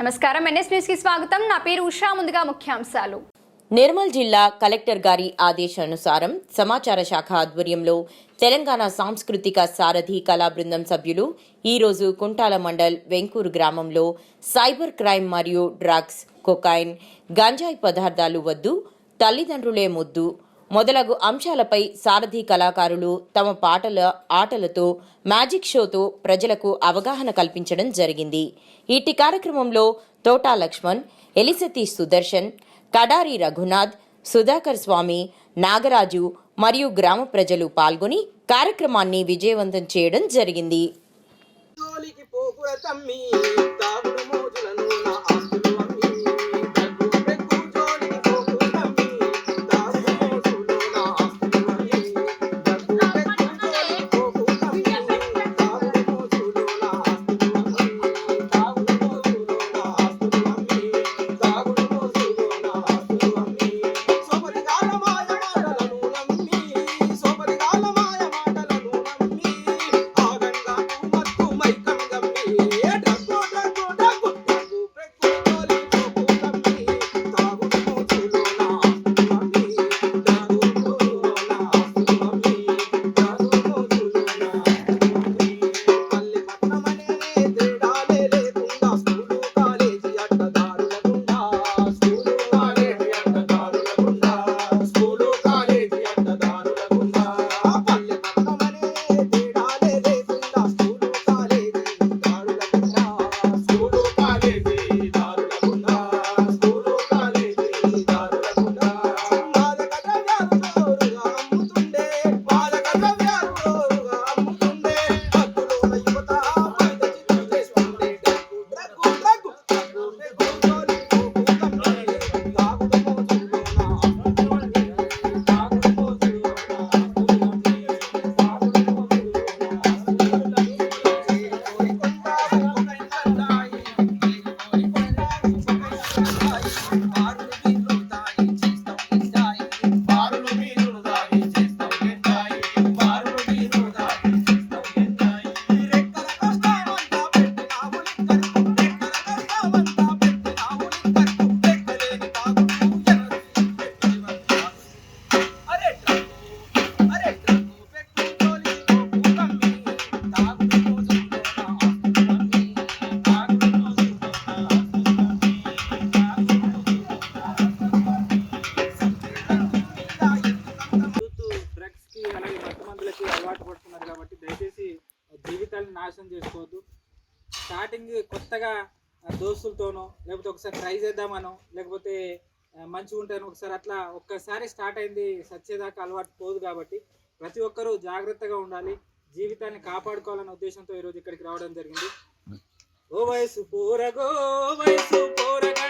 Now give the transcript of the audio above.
నమస్కారం. ఎన్ఎస్ న్యూస్కి స్వాగతం. నా పేరు ఉషా. ముందుగా ముఖ్యాంశాలు. నిర్మల్ జిల్లా కలెక్టర్ గారి ఆదేశానుసారం సమాచార శాఖ ఆధ్వర్యంలో తెలంగాణ సాంస్కృతిక సారథి కళా బృందం సభ్యులు ఈరోజు కుంటాల మండల్ వెంకూరు గ్రామంలో సైబర్ క్రైమ్ మరియు డ్రగ్స్ కొకాయిన్ గంజాయి పదార్థాలు వద్దు తల్లిదండ్రులే ముద్దు మొదలగు అంశాలపై సారథి కళాకారులు తమ పాటల ఆటలతో మ్యాజిక్ షోతో ప్రజలకు అవగాహన కల్పించడం జరిగింది. ఇటు కార్యక్రమంలో తోటా లక్ష్మణ్ ఎలిసతి సుదర్శన్ కడారి రఘునాథ్ సుధాకర్ స్వామి నాగరాజు మరియు గ్రామ ప్రజలు పాల్గొని కార్యక్రమాన్ని విజయవంతం చేయడం జరిగింది. జీవితాలను నాశనం చేసుకోవద్దు. స్టార్టింగ్ కొత్తగా దోస్తులతోనో లేకపోతే ఒకసారి ట్రై చేద్దామనో లేకపోతే మంచిగా ఉంటాను ఒకసారి అట్లా ఒక్కసారి స్టార్ట్ అయింది సత్యదాకా అలవాటు పోదు కాబట్టి ప్రతి ఒక్కరూ జాగ్రత్తగా ఉండాలి. జీవితాన్ని కాపాడుకోవాలనే ఉద్దేశంతో ఈరోజు ఇక్కడికి రావడం జరిగింది. ఓ వయసు పోరగో వయసు పోరగా